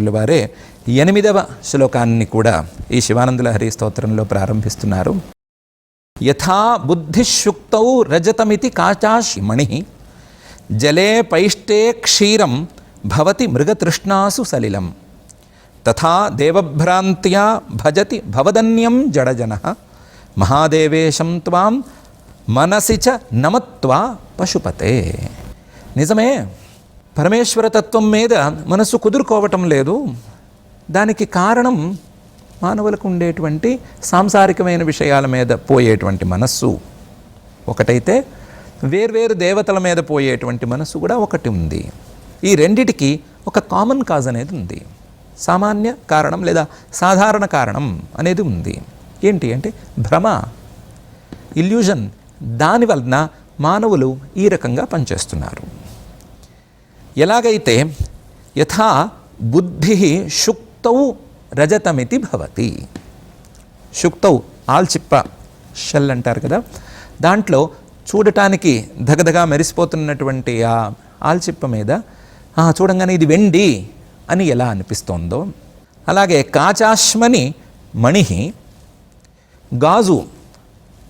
వారే ఎనిమిదవ శ్లోకాన్ని కూడా ఈ శివానందలహరి స్తోత్రంలో ప్రారంభిస్తున్నారు. యథా బుద్ధిశుక్తౌ రజతమితి కాచాశిమణి జలే పైష్టే క్షీరం భవతి మృగతృష్ణాసు సలిలం తథా దేవభ్రాంత్యా భజతి భవదన్యం జడజన మహాదేవేశం త్వాం మనసి చ నమత్వా పశుపతే. నిజమే పరమేశ్వర తత్వం మీద మనసు కుదురుకోవటం లేదు. దానికి కారణం మానవులకు ఉండేటువంటి సాంసారికమైన విషయాల మీద పోయేటువంటి మనస్సు. ఒకటైతే వేర్వేరు దేవతల మీద పోయేటువంటి మనస్సు కూడా ఒకటి ఉంది. ఈ రెండిటికి ఒక కామన్ కాజ్ అనేది ఉంది. సామాన్య కారణం లేదా సాధారణ కారణం అనేది ఉంది. ఏంటి అంటే భ్రమ ఇల్యూజన్ దాని వలన మానవులు ఈ రకంగా పనిచేస్తున్నారు. ఎలాగైతే యథా బుద్ధి శుక్తౌ రజతమితి భవతి. శుక్తౌ ఆల్చిప్ప షెల్ అంటారు కదా. దాంట్లో చూడటానికి దగదగా మెరిసిపోతున్నటువంటి ఆ ఆల్చిప్ప మీద చూడంగానే ఇది వెండి అని ఎలా అనిపిస్తోందో. అలాగే కాచాశ్మని మణి గాజు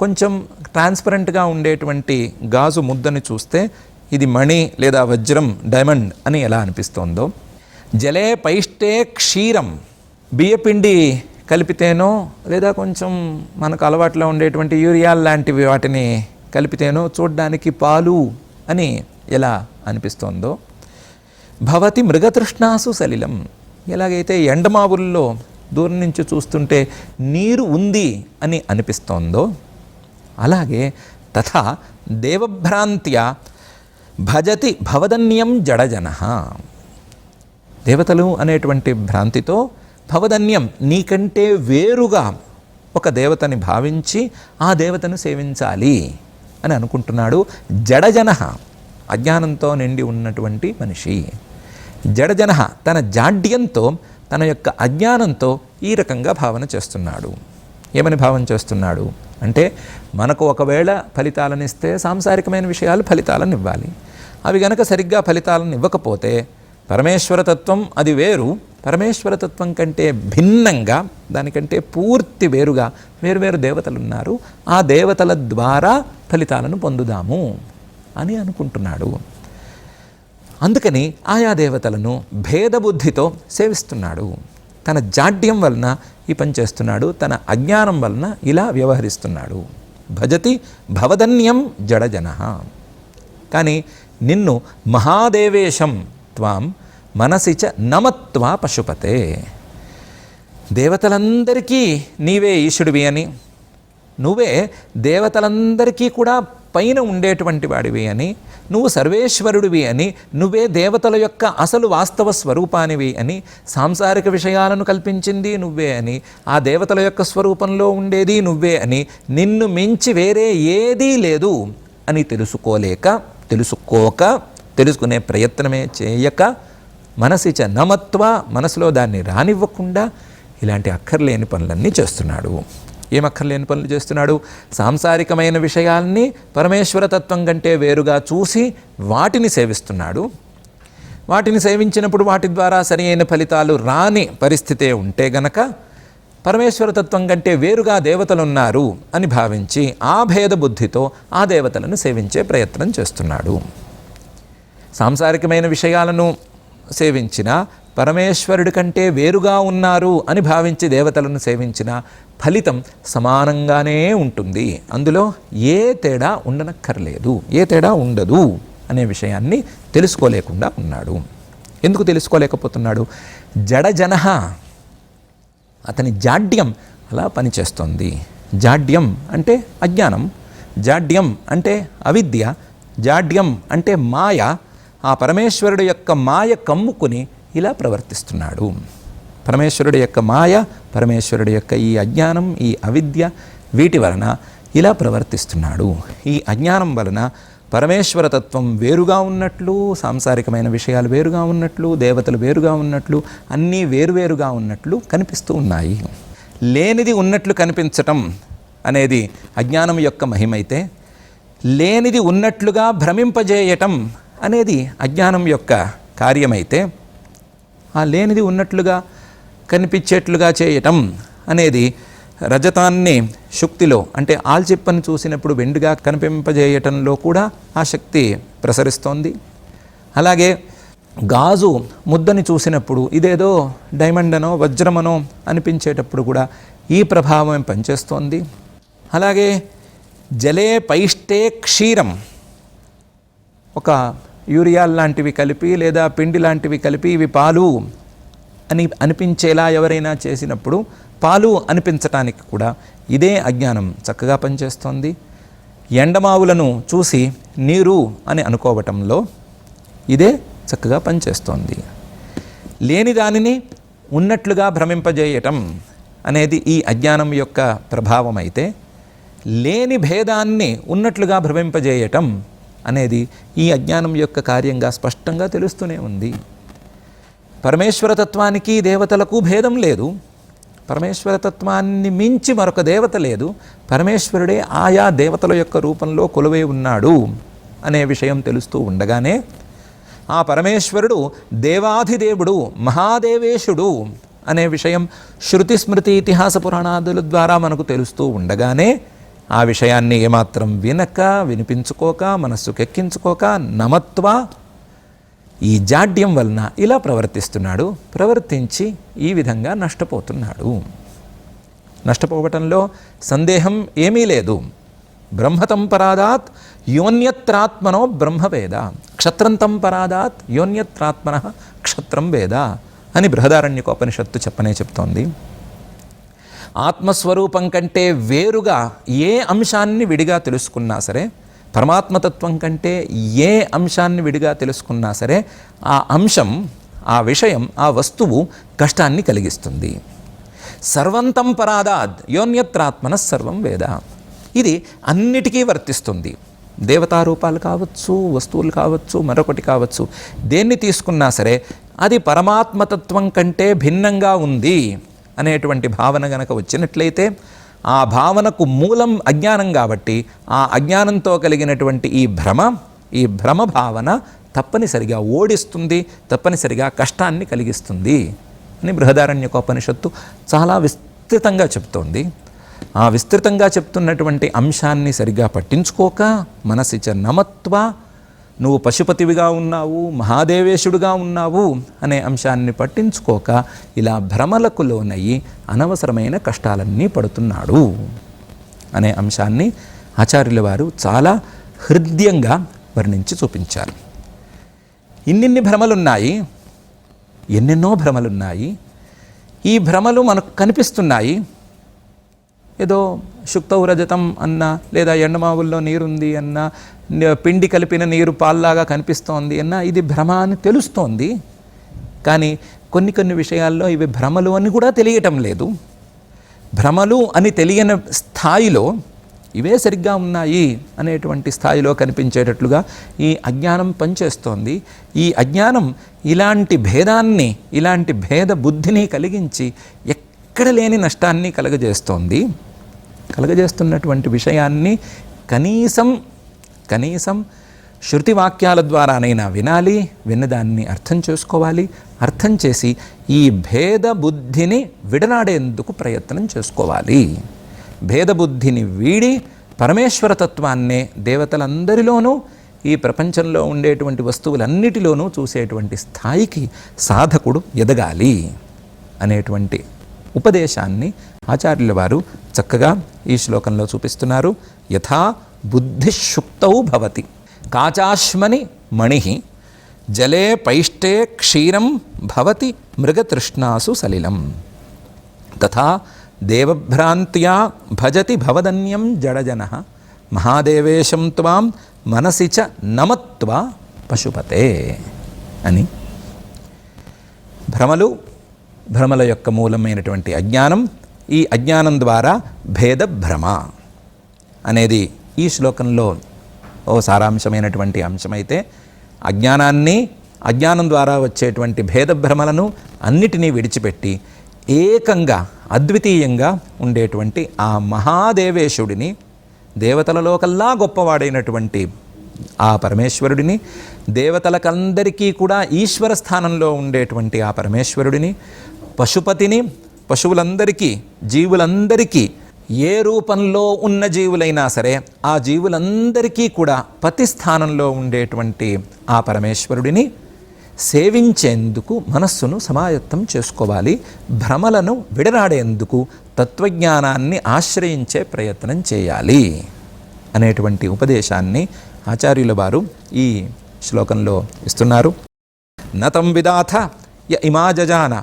కొంచెం ట్రాన్స్పరెంట్గా ఉండేటువంటి గాజు ముద్దని చూస్తే ఇది మణి లేదా వజ్రం డైమండ్ అని ఎలా అనిపిస్తోందో. జలే పైష్టే క్షీరం. బియ్యపిండి కలిపితేనో లేదా కొంచెం మనకు అలవాట్లో ఉండేటువంటి యూరియాల్ లాంటివి వాటిని కలిపితేనో చూడ్డానికి పాలు అని ఎలా అనిపిస్తోందో. భవతి మృగతృష్ణాసు సలిలం. ఎలాగైతే ఎండమావుల్లో దూరం నుంచి చూస్తుంటే నీరు ఉంది అని అనిపిస్తోందో అలాగే తథా దేవభ్రాంత్య భజతి భవదన్యం జడజన. దేవతలు అనేటువంటి భ్రాంతితో భవదన్యం నీకంటే వేరుగా ఒక దేవతని భావించి ఆ దేవతను సేవించాలి అని అనుకుంటున్నాడు జడజన అజ్ఞానంతో నిండి ఉన్నటువంటి మనిషి. జడజన తన జాడ్యంతో తన యొక్క అజ్ఞానంతో ఈ రకంగా భావన చేస్తున్నాడు. ఏమని భావన చేస్తున్నాడు? అంటే మనకు ఒకవేళ ఫలితాలను ఇస్తే సాంసారికమైన విషయాలు ఫలితాలను ఇవ్వాలి అవి గనక సరిగ్గా ఫలితాలను ఇవ్వకపోతే పరమేశ్వరతత్వం అది వేరు. పరమేశ్వర తత్వం కంటే భిన్నంగా దానికంటే పూర్తి వేరుగా వేరువేరు దేవతలు ఉన్నారు ఆ దేవతల ద్వారా ఫలితాలను పొందుదాము అని అనుకుంటున్నాడు. అందుకని ఆయా దేవతలను భేదబుద్ధితో సేవిస్తున్నాడు. తన జాడ్యం వలన ఈ పని చేస్తున్నాడు. తన అజ్ఞానం వలన ఇలా వ్యవహరిస్తున్నాడు. భజతి భవదన్యం జడజన. కానీ నిన్ను మహాదేవేశం త్వాం మనసి చ నమత్వా పశుపతే. దేవతలందరికీ నీవే ఈశుడివి అని. నువ్వే దేవతలందరికీ కూడా పైన ఉండేటువంటి వాడివి అని నువ్వు సర్వేశ్వరుడివి అని నువ్వే దేవతల యొక్క అసలు వాస్తవ స్వరూపానివి అని సాంసారిక విషయాలను కల్పించింది నువ్వే అని ఆ దేవతల యొక్క స్వరూపంలో ఉండేది నువ్వే అని నిన్ను మించి వేరే ఏదీ లేదు అని తెలుసుకోలేక తెలుసుకోక తెలుసుకునే ప్రయత్నమే చేయక మనసిచ నమత్వ మనసులో దాన్ని రానివ్వకుండా ఇలాంటి అక్కర్లేని పనులన్నీ చేస్తున్నాడు. ఏమక్కర్లేని పనులు చేస్తున్నాడు. సాంసారికమైన విషయాల్ని పరమేశ్వరతత్వం కంటే వేరుగా చూసి వాటిని సేవిస్తున్నాడు. వాటిని సేవించినప్పుడు వాటి ద్వారా సరి అయిన ఫలితాలు రాని పరిస్థితే ఉంటే గనక పరమేశ్వరతత్వం కంటే వేరుగా దేవతలున్నారు అని భావించి ఆ భేద బుద్ధితో ఆ దేవతలను సేవించే ప్రయత్నం చేస్తున్నాడు. సాంసారికమైన విషయాలను సేవించిన పరమేశ్వరుడి కంటే వేరుగా ఉన్నారు అని భావించి దేవతలను సేవించిన ఫలితం సమానంగానే ఉంటుంది. అందులో ఏ తేడా ఉండనక్కర్లేదు. ఏ తేడా ఉండదు అనే విషయాన్ని తెలుసుకోలేకుండా ఉన్నాడు. ఎందుకు తెలుసుకోలేకపోతున్నాడు? జడజన అతని జాడ్యం అలా పనిచేస్తుంది. జాడ్యం అంటే అజ్ఞానం జాడ్యం అంటే అవిద్య జాడ్యం అంటే మాయ. ఆ పరమేశ్వరుడు యొక్క మాయ కమ్ముకుని ఇలా ప్రవర్తిస్తున్నాడు. పరమేశ్వరుడు యొక్క మాయ పరమేశ్వరుడు యొక్క ఈ అజ్ఞానం ఈ అవిద్య వీటి వలన ఇలా ప్రవర్తిస్తున్నాడు. ఈ అజ్ఞానం వలన పరమేశ్వర తత్వం వేరుగా ఉన్నట్లు సాంసారికమైన విషయాలు వేరుగా ఉన్నట్లు దేవతలు వేరుగా ఉన్నట్లు అన్నీ వేరువేరుగా ఉన్నట్లు కనిపిస్తూ ఉన్నాయి. లేనిది ఉన్నట్లు కనిపించటం అనేది అజ్ఞానం యొక్క మహిమైతే లేనిది ఉన్నట్లుగా భ్రమింపజేయటం అనేది అజ్ఞానం యొక్క కార్యమైతే ఆ లేనిది ఉన్నట్లుగా కనిపించేట్లుగా చేయటం అనేది రజతాన్ని శుక్తిలో అంటే ఆల్చిప్పని చూసినప్పుడు వెండిగా కనిపింపజేయటంలో కూడా ఆ శక్తి ప్రసరిస్తోంది. అలాగే గాజు ముద్దని చూసినప్పుడు ఇదేదో డైమండ్ అనో వజ్రమనో అనిపించేటప్పుడు కూడా ఈ ప్రభావం పనిచేస్తోంది. అలాగే జలే పైష్టే క్షీరం ఒక యూరియాల్ లాంటివి కలిపి లేదా పిండి లాంటివి కలిపి ఇవి పాలు అని అనిపించేలా ఎవరైనా చేసినప్పుడు పాలు అనిపించటానికి కూడా ఇదే అజ్ఞానం చక్కగా పనిచేస్తోంది. ఎండమావులను చూసి నీరు అని అనుకోవటంలో ఇదే చక్కగా పనిచేస్తోంది. లేని దానిని ఉన్నట్లుగా భ్రమింపజేయటం అనేది ఈ అజ్ఞానం యొక్క ప్రభావం అయితే లేని భేదాన్ని ఉన్నట్లుగా భ్రమింపజేయటం అనేది ఈ అజ్ఞానం యొక్క కార్యంగా స్పష్టంగా తెలుస్తూనే ఉంది. పరమేశ్వరతత్వానికి దేవతలకు భేదం లేదు. పరమేశ్వరతత్వాన్ని మించి మరొక దేవత లేదు. పరమేశ్వరుడే ఆయా దేవతల యొక్క రూపంలో కొలువై ఉన్నాడు అనే విషయం తెలుస్తూ ఉండగానే ఆ పరమేశ్వరుడు దేవాధిదేవుడు మహాదేవేశుడు అనే విషయం శృతి స్మృతి ఇతిహాస పురాణాదుల ద్వారా మనకు తెలుస్తూ ఉండగానే ఆ విషయాన్ని ఏమాత్రం వినక వినిపించుకోక మనస్సుకెక్కించుకోక నమత్వ ఈ జాడ్యం వలన ఇలా ప్రవర్తిస్తున్నాడు. ప్రవర్తించి ఈ విధంగా నష్టపోతున్నాడు. నష్టపోవటంలో సందేహం ఏమీ లేదు. బ్రహ్మతం పరాదాత్ యోన్యత్రాత్మనో బ్రహ్మవేద. క్షత్రంతం పరాదాత్ యోన్యత్రాత్మన క్షత్రం వేద అని బృహదారణ్యకోపనిషత్తు చెప్పనే చెప్తోంది. ఆత్మస్వరూపం కంటే వేరుగా ఏ అంశాన్ని విడిగా తెలుసుకున్నా సరే పరమాత్మతత్వం కంటే ఏ అంశాన్ని విడిగా తెలుసుకున్నా సరే ఆ అంశం ఆ విషయం ఆ వస్తువు కష్టాన్ని కలిగిస్తుంది. సర్వంతం పరాదాద్ యోన్యత్రాత్మన సర్వం వేద. ఇది అన్నిటికీ వర్తిస్తుంది. దేవతారూపాలు కావచ్చు వస్తువులు కావచ్చు మరొకటి కావచ్చు దేన్ని తీసుకున్నా సరే అది పరమాత్మతత్వం కంటే భిన్నంగా ఉంది. అనేటువంటి భావన గనక వచ్చినట్లయితే ఆ భావనకు మూలం అజ్ఞానం కాబట్టి ఆ అజ్ఞానంతో కలిగినటువంటి ఈ భ్రమ ఈ భ్రమ భావన తప్పనిసరిగా ఓడిస్తుంది తప్పనిసరిగా కష్టాన్ని కలిగిస్తుంది అని బృహదారణ్యకోపనిషత్తు చాలా విస్తృతంగా చెప్తోంది. ఆ విస్తృతంగా చెప్తున్నటువంటి అంశాన్ని సరిగా పట్టించుకోక మనసిచ నమత్వ నువ్వు పశుపతివిగా ఉన్నావు మహాదేవేశుడుగా ఉన్నావు అనే అంశాన్ని పట్టించుకోక ఇలా భ్రమలకు లోనయ్యి అనవసరమైన కష్టాలన్నీ పడుతున్నాడు అనే అంశాన్ని ఆచార్యుల వారు చాలా హృదయంగా వర్ణించి చూపించారు. ఇన్నిన్ని భ్రమలున్నాయి ఎన్నెన్నో భ్రమలున్నాయి ఈ భ్రమలు మనకు కనిపిస్తున్నాయి ఏదో శుక్తౌరజతం అన్న లేదా ఎండమావుల్లో నీరుంది అన్న పిండి కలిపిన నీరు పాల్లాగా కనిపిస్తోంది అన్న ఇది భ్రమ అని తెలుస్తోంది. కానీ కొన్ని కొన్ని విషయాల్లో ఇవి భ్రమలు అని కూడా తెలియటం లేదు. భ్రమలు అని తెలియని స్థాయిలో ఇవే సరిగ్గా ఉన్నాయి అనేటువంటి స్థాయిలో కనిపించేటట్లుగా ఈ అజ్ఞానం పనిచేస్తోంది. ఈ అజ్ఞానం ఇలాంటి భేదాన్ని ఇలాంటి భేద బుద్ధిని కలిగించి ఎక్కడ లేని నష్టాన్ని కలగజేస్తోంది. కలగజేస్తున్నటువంటి విషయాన్ని కనీసం కనీసం శృతి వాక్యాల ద్వారానైనా వినాలి విన్నదాన్ని అర్థం చేసుకోవాలి అర్థం చేసి ఈ భేద బుద్ధిని విడనాడేందుకు ప్రయత్నం చేసుకోవాలి. భేదబుద్ధిని వీడి పరమేశ్వర తత్వాన్నే దేవతలందరిలోనూ ఈ ప్రపంచంలో ఉండేటువంటి వస్తువులన్నిటిలోనూ చూసేటువంటి స్థాయికి సాధకుడు ఎదగాలి అనేటువంటి ఉపదేశాన్ని ఆచార్యుల వారు చక్కగా ఈ శ్లోకంలో చూపిస్తున్నారు. యథా బుద్ధిశుక్తౌ భవతి. కాచాశ్మని మణి. జలే పైష్టే క్షీరం భవతి మృగతృష్ణాసు సలిలం. తథా దేవభ్రాంత్యా భజతి భవదన్యం జడజన. మహాదేవేశం త్వాం మనసి చ నమత్వ పశుపతే అని. భ్రమలు భ్రమల యొక్క మూలమైనటువంటి అజ్ఞానం ఈ అజ్ఞానం ద్వారా భేద భ్రమ అనేది ఈ శ్లోకంలో ఓ సారాంశమైనటువంటి అంశమైతే అజ్ఞానాన్ని అజ్ఞానం ద్వారా వచ్చేటువంటి భేదభ్రమలను అన్నిటినీ విడిచిపెట్టి ఏకంగా అద్వితీయంగా ఉండేటువంటి ఆ మహాదేవేశుడిని దేవతలలో కల్లా గొప్పవాడైనటువంటి ఆ పరమేశ్వరుడిని దేవతలకందరికీ కూడా ఈశ్వర స్థానంలో ఉండేటువంటి ఆ పరమేశ్వరుడిని పశుపతిని పశువులందరికీ జీవులందరికీ ఏ రూపంలో ఉన్న జీవులైనా సరే ఆ జీవులందరికీ కూడా పతి స్థానంలో ఉండేటువంటి ఆ పరమేశ్వరుడిని సేవించేందుకు మనస్సును సమాయత్తం చేసుకోవాలి భ్రమలను విడనాడేందుకు తత్వజ్ఞానాన్ని ఆశ్రయించే ప్రయత్నం చేయాలి అనేటువంటి ఉపదేశాన్ని ఆచార్యుల వారు ఈ శ్లోకంలో ఇస్తున్నారు. నతం విదాథ య ఇమాజాన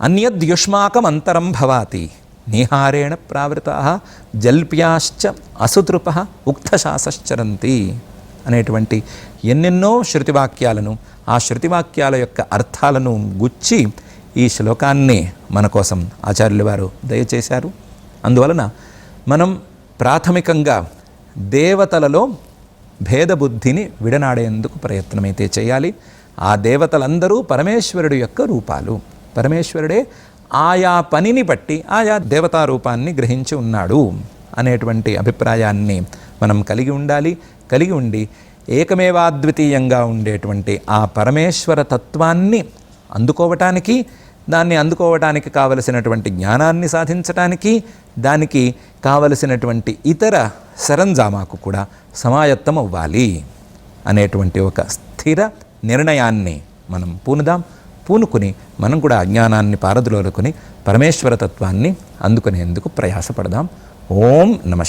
అన్యద్యుష్మాకం అంతరం భవాతి. నిహారేణ ప్రావృత జల్ప్యాశ్చ అసుతృప ఉక్తశాసరంతి అనేటువంటి ఎన్నెన్నో శృతివాక్యాలను ఆ శృతివాక్యాల యొక్క అర్థాలను గుచ్చి ఈ శ్లోకాన్ని మన కోసం ఆచార్యుల వారు దయచేశారు. అందువలన మనం ప్రాథమికంగా దేవతలలో భేదబుద్ధిని విడనాడేందుకు ప్రయత్నమైతే చేయాలి. ఆ దేవతలందరూ పరమేశ్వరుడు యొక్క రూపాలు. పరమేశ్వరుడే ఆయా పనిని బట్టి ఆయా దేవతారూపాన్ని గ్రహించి ఉన్నాడు అనేటువంటి అభిప్రాయాన్ని మనం కలిగి ఉండాలి. కలిగి ఉండి ఏకమేవాద్వితీయంగా ఉండేటువంటి ఆ పరమేశ్వర తత్వాన్ని అందుకోవటానికి దాన్ని అందుకోవటానికి కావలసినటువంటి జ్ఞానాన్ని సాధించటానికి దానికి కావలసినటువంటి ఇతర సరంజామాకు కూడా సమాయత్తం అవ్వాలి అనేటువంటి ఒక స్థిర నిర్ణయాన్ని మనం పూనుదాం. పూనుకుని మనం కూడా అజ్ఞానాన్ని పారదులోనుకుని పరమేశ్వర తత్వాన్ని అందుకునేందుకు ప్రయాసపడదాం. ఓం నమ